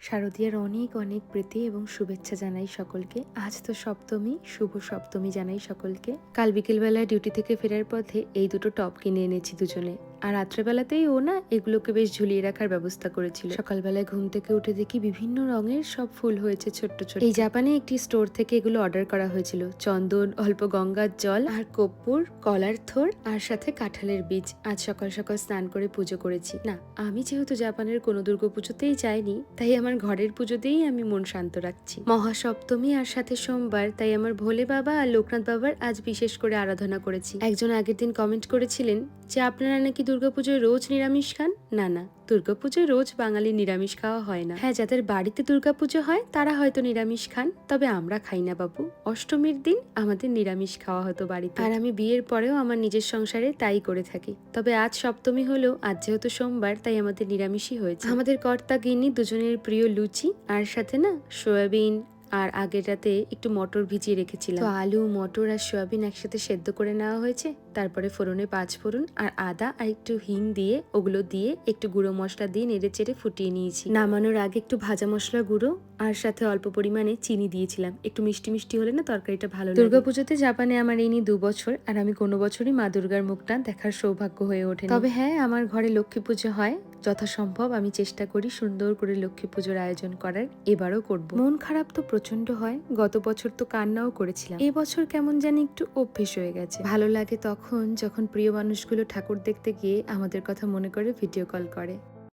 শারদীয়ার অনেক অনেক প্রীতি এবং শুভেচ্ছা জানাই সকলকে। আজ তো সপ্তমী, শুভ সপ্তমী জানাই সকলকে। কাল বিকেলবেলায় ডিউটি থেকে ফেরার পথে এই দুটো টপ কিনে এনেছি দুজনে। আর রাত্রেবেলাতেই ও না এগুলোকে বেশ ঝুলিয়ে রাখার ব্যবস্থা করেছিল। সকালবেলায় ঘুম থেকে উঠে দেখি বিভিন্ন রঙের সব ফুল হয়েছে ছোট্ট ছোট এই জাপানে একটি স্টোর থেকে এগুলো অর্ডার করা হয়েছিল। চন্দন, অল্প গঙ্গার জল, আর কর্পূর কলার থোর আর সাথে কাঁঠালের বীজ। আজ সকাল সকাল স্নান করে পুজো করেছি। না, আমি যেহেতু জাপানের কোনো দুর্গাপুজোতেই যাইনি, তাই আমার ঘরের পুজোতেই আমি মন শান্ত রাখছি। মহাসপ্তমী আর সাথে সোমবার, তাই আমার ভোলে বাবা আর লোকনাথ বাবার আজ বিশেষ করে আরাধনা করেছি। একজন আগের দিন কমেন্ট করেছিলেন যে, আপনারা নাকি দুর্গাপুজোয় রোজ নিরামিষ খান? না না। দুর্গাপুজোয় রোজ বাঙালি নিরামিষ খাওয়া হয় না। হ্যাঁ যাদের বাড়িতে দুর্গাপুজো হয়, তারা হয়তো নিরামিষ খান। তবে আমরা খাই না, বাবু। অষ্টমীর দিন আমাদের নিরামিষ খাওয়া হতো বাড়িতে। আর আমি বিয়ের পরেও আমার নিজের সংসারে তাই করে থাকি। তবে আজ সপ্তমী হলেও আজ যেহেতু সোমবার, তাই আমাদের নিরামিষই হয়েছে। আমাদের কর্তা গিন্নি দুজনের প্রিয় লুচি, আর সাথে না, সয়াবিন আর আগের রাতে একটু মটর ভিজিয়ে রেখেছিলাম। তো আলু মটর আর সয়াবিন একসাথে সেদ্ধ করে নেওয়া হয়েছে। তারপরে ফোড়নে পাঁচ ফোড়ন আর আদা আর একটু হিং দিয়ে ওগুলো দিয়ে একটু গুঁড়ো মশলা দিয়ে নেড়ে চেড়ে ফুটিয়ে নিয়েছি। নামানোর আগে একটু ভাজা মশলা গুঁড়ো আর সাথে অল্প পরিমাণে চিনি দিয়েছিলাম। একটু মিষ্টি মিষ্টি হলে না তরকারিটা ভালো দুর্গাপুজোতে জাপানে আমার এই নিয়ে দু বছর আর আমি কোনো বছরই মা দুর্গার মুখটা দেখার সৌভাগ্য হয়ে ওঠে তবে হ্যাঁ আমার ঘরে লক্ষ্মী পুজো হয়। যথাসম্ভব আমি চেষ্টা করি সুন্দর করে লক্ষ্মী পুজোর আয়োজন করার। এবারও করব। মন খারাপ তো প্রচণ্ড হয়, গত বছর তো কান্নাও করেছিলাম। এবছর কেমন জানি একটু অভ্যেস হয়ে গেছে। ভালো লাগে তখন যখন প্রিয় মানুষগুলো ঠাকুর দেখতে গিয়ে আমাদের কথা মনে করে ভিডিও কল করে।